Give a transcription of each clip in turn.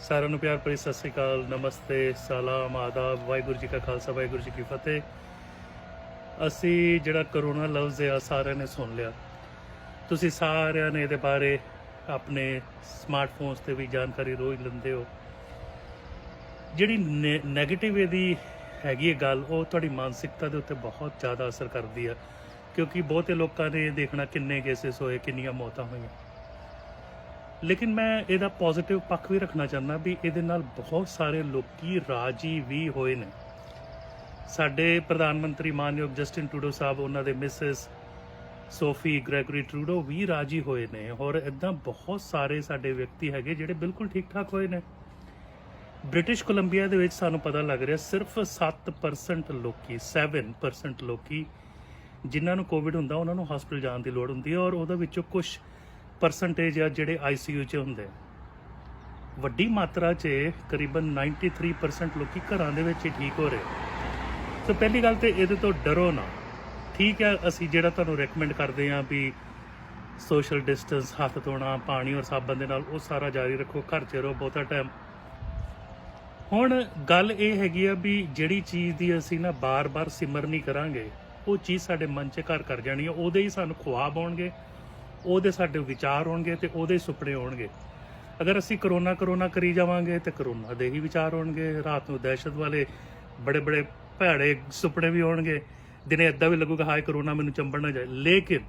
ਸਾਰਿਆਂ ਨੂੰ ਪਿਆਰ ਭਰੀ ਸਤਿ ਸ੍ਰੀ ਅਕਾਲ, ਨਮਸਤੇ, ਸਲਾਮ, ਆਦਾਬ, ਵਾਹਿਗੁਰੂ ਜੀ ਕਾ ਖਾਲਸਾ, ਵਾਹਿਗੁਰੂ ਜੀ ਕੀ ਫਤਿਹ। ਅਸੀਂ ਜਿਹੜਾ ਕਰੋਨਾ ਲਫ਼ਜ਼ ਆ, ਸਾਰਿਆਂ ਨੇ ਸੁਣ ਲਿਆ। ਤੁਸੀਂ ਸਾਰਿਆਂ ਨੇ ਇਹਦੇ ਬਾਰੇ ਆਪਣੇ ਸਮਾਰਟਫੋਨਸ ਤੇ ਵੀ ਜਾਣਕਾਰੀ ਰੋਜ਼ ਲੈਂਦੇ ਹੋ। ਜਿਹੜੀ 네ਗੇਟਿਵ ਇਹਦੀ ਹੈਗੀ ਹੈ ਗੱਲ, ਉਹ ਤੁਹਾਡੀ ਮਾਨਸਿਕਤਾ ਦੇ ਉੱਤੇ ਬਹੁਤ ਜ਼ਿਆਦਾ ਅਸਰ ਕਰਦੀ ਆ। ਕਿਉਂਕਿ ਬਹੁਤੇ ਲੋਕਾਂ ਨੇ ਦੇਖਣਾ ਕਿੰਨੇ ਕੇਸਿਸ ਹੋਏ, ਕਿੰਨੀਆਂ ਮੌਤਾਂ ਹੋਈਆਂ। ਲੇਕਿਨ ਮੈਂ ਇਹਦਾ ਪੋਜ਼ਿਟਿਵ ਪੱਖ ਵੀ ਰੱਖਣਾ ਚਾਹੁੰਦਾ ਵੀ ਇਹਦੇ ਨਾਲ ਬਹੁਤ ਸਾਰੇ ਲੋਕੀ ਰਾਜੀ ਵੀ ਹੋਏ ਨੇ। ਸਾਡੇ ਪ੍ਰਧਾਨ ਮੰਤਰੀ ਮਾਨਯੋਗ ਜਸਟਿਨ ਟਰੂਡੋ ਸਾਹਿਬ, ਉਹਨਾਂ ਦੇ ਮਿਸਿਸ ਸੋਫੀ ਗ੍ਰੈਗਰੀ ਟਰੂਡੋ ਵੀ ਰਾਜੀ ਹੋਏ ਨੇ ਔਰ ਇਦਾਂ ਬਹੁਤ ਸਾਰੇ ਸਾਡੇ ਵਿਅਕਤੀ ਹੈਗੇ ਜਿਹੜੇ ਬਿਲਕੁਲ ਠੀਕ ਠਾਕ ਹੋਏ ਨੇ। ਬ੍ਰਿਟਿਸ਼ ਕੋਲੰਬੀਆ ਦੇ ਵਿੱਚ ਸਾਨੂੰ ਪਤਾ ਲੱਗ ਰਿਹਾ ਸਿਰਫ 7% ਲੋਕੀ 7% ਲੋਕੀ ਜਿਨ੍ਹਾਂ ਨੂੰ ਕੋਵਿਡ ਹੁੰਦਾ, ਉਹਨਾਂ ਨੂੰ ਹਸਪੀਟਲ ਜਾਣ ਦੀ ਲੋੜ ਹੁੰਦੀ ਹੈ ਔਰ ਉਹਦੇ ਵਿੱਚੋਂ ਕੁਝ ਪਰਸੈਂਟੇਜ ਆ ਜਿਹੜੇ ਆਈਸੀਯੂ 'ਚ ਹੁੰਦੇ ਵੱਡੀ ਮਾਤਰਾ 'ਚ ਕਰੀਬਨ 93% ਲੋਕੀ ਘਰਾਂ ਦੇ ਵਿੱਚ ਹੀ ਠੀਕ ਹੋ ਰਹੇ ਸੋ ਪਹਿਲੀ ਗੱਲ ਤੇ ਇਹਦੇ ਤੋਂ ਡਰੋ ਨਾ। ਠੀਕ ਹੈ ਅਸੀਂ ਜਿਹੜਾ ਤੁਹਾਨੂੰ ਰეკਮੈਂਡ ਕਰਦੇ ਹਾਂ ਵੀ ਸੋਸ਼ਲ ਡਿਸਟੈਂਸ ਹੱਥ ਧੋਣਾ, ਪਾਣੀ ਔਰ ਸਾਬਣ ਦੇ ਨਾਲ ਉਹ ਸਾਰਾ ਜਾਰੀ ਰੱਖੋ, ਘਰ 'ਚ ਰਹੋ ਬਹੁਤਾ ਟਾਈਮ ਹੁਣ ਗੱਲ ਇਹ ਹੈਗੀ ਆ ਵੀ ਜਿਹੜੀ ਚੀਜ਼ ਦੀ ਅਸੀਂ ਨਾ ਬਾਰ-ਬਾਰ ਸਿਮਰਨੀ ਕਰਾਂਗੇ, ਉਹ ਚੀਜ਼ ਸਾਡੇ ਮਨ 'ਚ ਘਰ ਕਰ ਜਾਣੀ ਆ, ਉਹਦੇ ਹੀ ਸਾਨੂੰ ਖੁਆਬ ਆਉਣਗੇ। ਉਹਦੇ ਸਾਡੇ ਵਿਚਾਰ ਹੋਣਗੇ ਤੇ ਉਹਦੇ ਸੁਪਨੇ ਹੋਣਗੇ। ਅਗਰ ਅਸੀਂ ਕਰੋਨਾ ਕਰੋਨਾ ਕਰੀ ਜਾਵਾਂਗੇ ਤੇ ਕਰੋਨਾ ਦੇ ਹੀ ਵਿਚਾਰ ਹੋਣਗੇ। ਰਾਤ ਨੂੰ ਦਹਿਸ਼ਤ ਵਾਲੇ ਬੜੇ ਬੜੇ ਭੈੜੇ ਸੁਪਨੇ ਵੀ ਹੋਣਗੇ। ਦਿਨੇ ਏਦਾਂ ਵੀ ਲੱਗੂਗਾ, ਹਾਏ ਕਰੋਨਾ ਮੈਨੂੰ ਚੰਬੜ ਨਾ ਜਾਏ। ਲੇਕਿਨ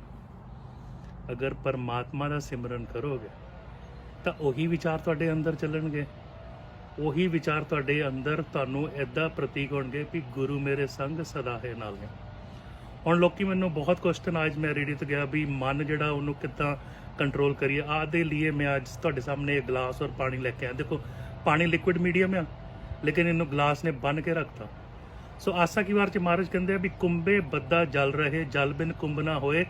ਅਗਰ ਪਰਮਾਤਮਾ ਦਾ ਸਿਮਰਨ ਕਰੋਗੇ, ਤਾਂ ਉਹੀ ਵਿਚਾਰ ਤੁਹਾਡੇ ਅੰਦਰ ਚੱਲਣਗੇ। ਉਹੀ ਵਿਚਾਰ ਤੁਹਾਡੇ ਅੰਦਰ ਤੁਹਾਨੂੰ ਏਦਾਂ ਪ੍ਰਤੀਕ ਹੋਣਗੇ ਕਿ ਗੁਰੂ ਮੇਰੇ ਸੰਗ ਸਦਾ ਹੈ ਨਾਲ ਹੈ ਹੁਣ ਲੋਕੀ ਮੈਨੂੰ ਬਹੁਤ ਕੁਐਸਚਨ ਅੱਜ ਮੈਂ ਰੇਡੀਓ ਤੇ ਗਿਆ ਵੀ ਮਨ ਜਿਹੜਾ ਉਹਨੂੰ ਕਿੱਦਾਂ ਕੰਟਰੋਲ ਕਰੀਏ। ਆਹ ਦੇ ਲਈ ਮੈਂ ਅੱਜ ਤੁਹਾਡੇ ਸਾਹਮਣੇ ਇੱਕ ਗਲਾਸ ਔਰ ਪਾਣੀ ਲੈ ਕੇ ਆਇਆ। ਦੇਖੋ, ਪਾਣੀ ਲਿਕੁਇਡ ਮੀਡੀਅਮ ਆ, ਲੇਕਿਨ ਇਹਨੂੰ ਗਲਾਸ ਨੇ ਬੰਨ ਕੇ ਰੱਖਤਾ। ਸੋ ਆਸਾ ਕੀ ਵਾਰ ਚ ਮਹਾਰਾਜ ਕਹਿੰਦੇ ਆ ਵੀ ਕੁੰਬੇ ਬੱਦਾ ਜਲ ਰਹੇ, ਜਲ ਬਿਨ ਕੁੰਭ ਨਾ ਹੋਏ।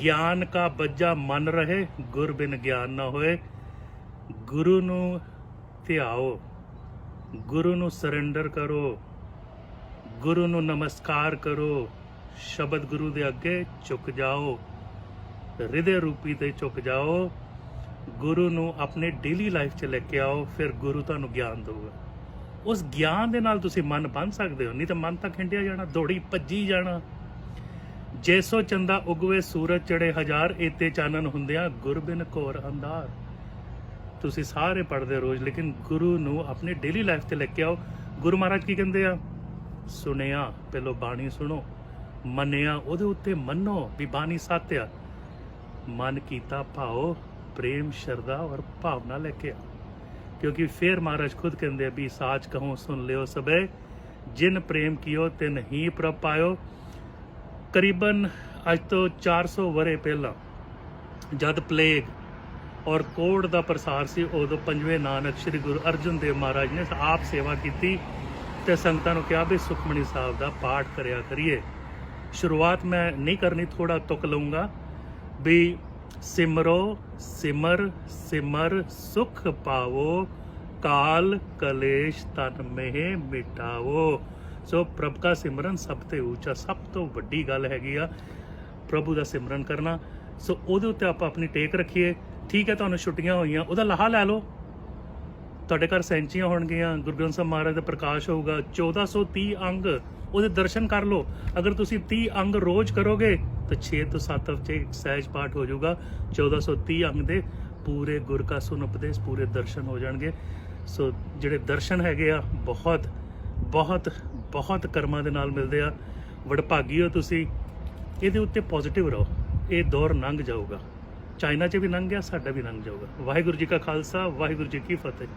ਗਿਆਨ ਕਾ ਬੱਜਾ ਮਨ ਰਹੇ, ਗੁਰ ਬਿਨ ਗਿਆਨ ਨਾ ਹੋਏ। ਗੁਰੂ ਨੂੰ ਧਿਆਓ, ਗੁਰੂ ਨੂੰ ਸਰੈਂਡਰ ਕਰੋ, ਗੁਰੂ ਨੂੰ ਨਮਸਕਾਰ ਕਰੋ। ਸ਼ਬਦ ਗੁਰੂ ਦੇ ਅੱਗੇ ਝੁਕ ਜਾਓ, ਹਿਰਦੇ ਰੂਪੀ ਤੇ ਝੁਕ ਜਾਓ, ਗੁਰੂ ਨੂੰ ਆਪਣੇ ਡੇਲੀ ਲਾਈਫ 'ਚ ਲੈ ਕੇ ਆਓ, ਫਿਰ ਗੁਰੂ ਤੁਹਾਨੂੰ ਗਿਆਨ ਦੇਊਗਾ। ਉਸ ਗਿਆਨ ਦੇ ਨਾਲ ਤੁਸੀਂ ਮਨ ਬੰਨ ਸਕਦੇ ਹੋ, ਨਹੀਂ ਤਾਂ ਮਨ ਤਾਂ ਖਿੰਡਿਆ ਜਾਣਾ, ਦੌੜੀ ਭੱਜੀ ਜਾਣਾ। ਜੈਸੋ ਚੰਦਾ ਉਗਵੇ ਸੂਰਜ ਚੜੇ ਹਜ਼ਾਰ, ਏਤੇ ਚਾਨਣ ਹੁੰਦਿਆਂ ਗੁਰਬਿਨ ਕੋਰ ਅੰਧਾਰ। ਤੁਸੀਂ ਸਾਰੇ ਪੜ੍ਹਦੇ ਰੋਜ਼, ਲੇਕਿਨ ਗੁਰੂ ਨੂੰ ਆਪਣੀ ਡੇਲੀ ਲਾਈਫ ਤੇ ਲੈ ਕੇ ਆਓ। ਗੁਰੂ ਮਹਾਰਾਜ ਕੀ ਕਹਿੰਦੇ ਆ? ਸੁਣਿਆ, ਪਹਿਲੋ ਬਾਣੀ ਸੁਣੋ। ਮੰਨਿਆ, ਉਹਦੇ ਉੱਤੇ ਮੰਨੋ ਵੀ ਬਾਣੀ ਸਾਤਿਆ ਮਨ ਕੀਤਾ ਭਾਓ, ਪ੍ਰੇਮ, ਸ਼ਰਧਾ ਔਰ ਭਾਵਨਾ ਲੈ ਕੇ ਆ ਕਿਉਂਕਿ ਫੇਰ ਮਹਾਰਾਜ ਖੁਦ ਕਹਿੰਦੇ ਆ ਵੀ ਸਾਚ ਕਹੋ, ਸੁਣ ਲਿਓ ਸਬੇ ਜਿਨ ਪ੍ਰੇਮ ਕੀਓ, ਤਿਨ ਹੀ ਪ੍ਰਭ ਪਾਇਓ। ਕਰੀਬਨ ਅੱਜ ਤੋਂ 400 ਵਰੇ ਪਹਿਲਾਂ ਜਦ ਪਲੇਗ ਔਰ ਕੋੜ ਦਾ ਪ੍ਰਸਾਰ ਸੀ, ਉਦੋਂ ਪੰਜਵੇਂ ਨਾਨਕ ਸ੍ਰੀ ਗੁਰੂ ਅਰਜਨ ਦੇਵ ਮਹਾਰਾਜ ਨੇ ਆਪ ਸੇਵਾ ਕੀਤੀ ਤੇ ਸੰਗਤਾਂ ਨੂੰ ਕਿਹਾ ਵੀ ਸੁਖਮਣੀ ਸਾਹਿਬ ਦਾ ਪਾਠ ਕਰਿਆ ਕਰੀਏ। ਸ਼ੁਰੂਆਤ ਮੈਂ ਨਹੀਂ ਕਰਨੀ ਥੋੜਾ ਤੁਕ ਲਊਂਗਾ ਵੀ ਸਿਮਰੋ ਸਿਮਰ ਸਿਮਰ ਸੁਖ ਪਾਵੋ ਕਾਲ ਕਲੇਸ਼ ਤਨ ਮਹਿ ਮਿਟਾਵੋ ਸੋ ਪ੍ਰਭ ਦਾ ਸਿਮਰਨ ਸਭ ਤੋਂ ਉੱਚਾ ਸਭ ਤੋਂ ਵੱਡੀ ਗੱਲ ਹੈਗੀ ਆ ਪ੍ਰਭੂ ਦਾ ਸਿਮਰਨ ਕਰਨਾ ਸੋ ਉਹਦੇ ਉੱਤੇ ਆਪਾਂ ਆਪਣੀ ਟੇਕ ਰੱਖੀਏ ਠੀਕ ਹੈ ਤੁਹਾਨੂੰ ਛੁੱਟੀਆਂ ਹੋਈਆਂ ਉਹਦਾ ਲਾਹਾ ਲੈ ਲਓ ਤੁਹਾਡੇ ਘਰ ਸੈਂਚੀਆਂ ਹੋਣਗੀਆਂ ਗੁਰੂ ਗ੍ਰੰਥ ਸਾਹਿਬ ਮਹਾਰਾਜ ਦਾ ਪ੍ਰਕਾਸ਼ ਹੋਊਗਾ 1430 ਅੰਗ ਉਹਦੇ ਦਰਸ਼ਨ ਕਰ ਲਓ। ਅਗਰ ਤੁਸੀਂ 30 ਅੰਗ ਰੋਜ਼ ਕਰੋਗੇ, ਤਾਂ 6 ਤੋਂ 7 ਹਫ਼ਤੇ ਸਹਿਜ ਪਾਠ ਹੋ ਜਾਊਗਾ। 1430 ਅੰਗ ਦੇ ਪੂਰੇ ਗੁਰ ਕਾ ਸੁਨ ਉਪਦੇਸ਼, ਪੂਰੇ ਦਰਸ਼ਨ ਹੋ ਜਾਣਗੇ। ਸੋ ਜਿਹੜੇ ਦਰਸ਼ਨ ਹੈਗੇ ਆ, ਬਹੁਤ ਬਹੁਤ ਬਹੁਤ ਕਰਮਾਂ ਦੇ ਨਾਲ ਮਿਲਦੇ ਆ। ਵਡਭਾਗੀ ਹੋ ਤੁਸੀਂ, ਇਹਦੇ ਉੱਤੇ ਪੋਜ਼ਿਟਿਵ ਰਹੋ। ਇਹ ਦੌਰ ਲੰਘ ਜਾਊਗਾ। ਚਾਈਨਾ 'ਚ ਵੀ ਲੰਘ ਗਿਆ, ਸਾਡਾ ਵੀ ਲੰਘ ਜਾਊਗਾ। ਵਾਹਿਗੁਰੂ ਜੀ ਕਾ ਖਾਲਸਾ, ਵਾਹਿਗੁਰੂ ਜੀ ਕੀ ਫਤਿਹ।